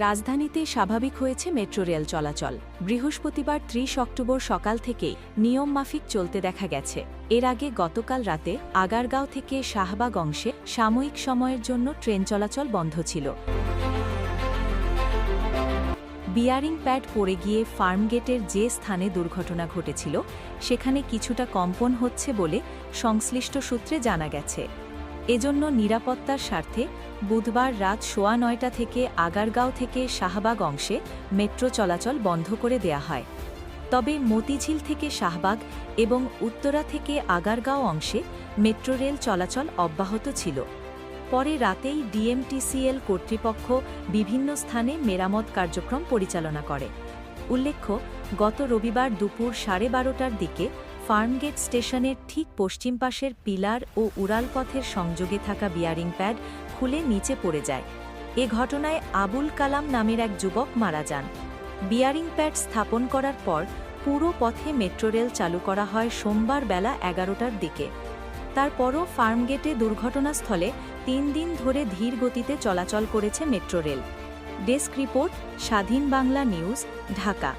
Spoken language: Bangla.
রাজধানীতে স্বাভাবিক হয়েছে মেট্রো রেল চলাচল। বৃহস্পতিবার ত্রিশ অক্টোবর সকাল থেকেই নিয়ম মাফিক চলতে দেখা গেছে। এর আগে গতকাল রাতে আগারগাঁও থেকে শাহবাগ অংশে সাময়িক সময়ের জন্য ট্রেন চলাচল বন্ধ ছিল। বিয়ারিং প্যাড পড়ে গিয়ে ফার্মগেটের যে স্থানে দুর্ঘটনা ঘটেছিল, সেখানে কিছুটা কম্পন হচ্ছে বলে সংশ্লিষ্ট সূত্রে জানা গেছে। এজন্য নিরাপত্তার স্বার্থে বুধবার রাত সোয়া নয়টা থেকে আগারগাঁও থেকে শাহবাগ অংশে মেট্রো চলাচল বন্ধ করে দেয়া হয়। তবে মতিঝিল থেকে শাহবাগ এবং উত্তরা থেকে আগারগাঁও অংশে মেট্রো রেল চলাচল অব্যাহত ছিল। পরে রাতেই ডিএমটিসিএল কর্তৃপক্ষ বিভিন্ন স্থানে মেরামত কার্যক্রম পরিচালনা করে। উল্লেখ্য, গত রবিবার দুপুর সাড়ে বারোটার দিকে ফার্মগেট স্টেশনের ঠিক পশ্চিম পাশের পিলার ও উড়ালপথের সংযোগে থাকা বিয়ারিং প্যাড খুলে নিচে পড়ে যায়। এ ঘটনায় আবুল কালাম নামের এক যুবক মারা যান। বিয়ারিং প্যাড স্থাপন করার পর পুরো পথে মেট্রো রেল চালু করা হয় সোমবার বেলা এগারোটার দিকে। তারপরও ফার্মগেটে দুর্ঘটনাস্থলে তিন দিন ধরে ধীর গতিতে চলাচল করেছে মেট্রো রেল। ডেস্ক রিপোর্ট, স্বাধীন বাংলা নিউজ, ঢাকা।